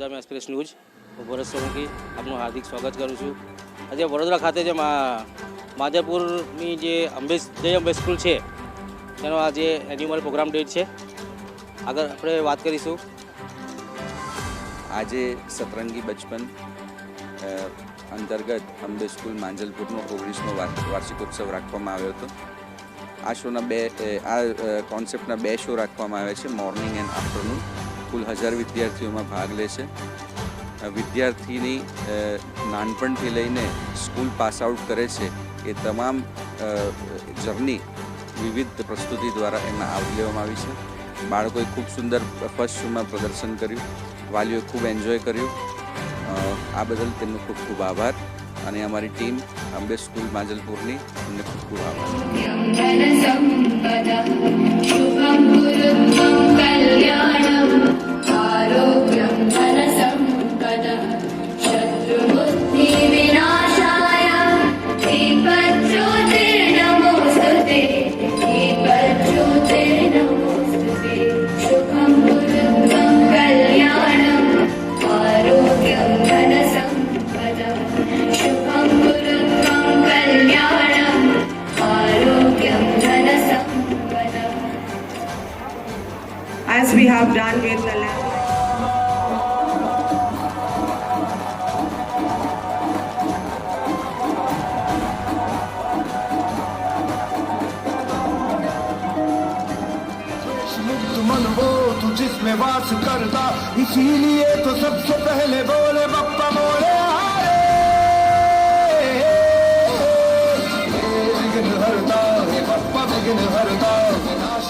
Express news. હું ભરત સોલંકી આપનું હાર્દિક સ્વાગત કરું છું. આજે વડોદરા ખાતે જે માધેપુરની જે અંબે જય અંબે સ્કૂલ છે, તેનો આજે એન્યુઅલ પ્રોગ્રામ ડેટ છે. આગળ આપણે વાત કરીશું. આજે સતરંગી બચપન અંતર્ગત અંબે સ્કૂલ માંજલપુરનો ઓગણીસમો વાર્ષિકોત્સવ રાખવામાં આવ્યો હતો. આ શોના બે આ કોન્સેપ્ટના બે શો રાખવામાં આવ્યા છે મોર્નિંગ એન્ડ આફ્ટરનૂન કુલ હજાર વિદ્યાર્થીઓમાં ભાગ લે છે. વિદ્યાર્થીની નાનપણથી લઈને સ્કૂલ પાસ આઉટ કરે છે એ તમામ જર્ની વિવિધ પ્રસ્તુતિ દ્વારા એમાં આવરી લેવામાં આવી છે. બાળકોએ ખૂબ સુંદર ફર્સ્ટ શોમાં પ્રદર્શન કર્યું, વાલીઓએ ખૂબ એન્જોય કર્યું. આ બદલ તેમનો ખૂબ ખૂબ આભાર અને અમારી ટીમ અંબે સ્કૂલ માંજલપુરની એમને ખૂબ ખૂબ આભાર. as we have done with the land. मुक्त मन वो तू जिसमें वास करता इसीलिए तो सबसे पहले बोले बप्पा बोले हारे हे विघ्न हरता हे बप्पा विघ्न हरता विनाश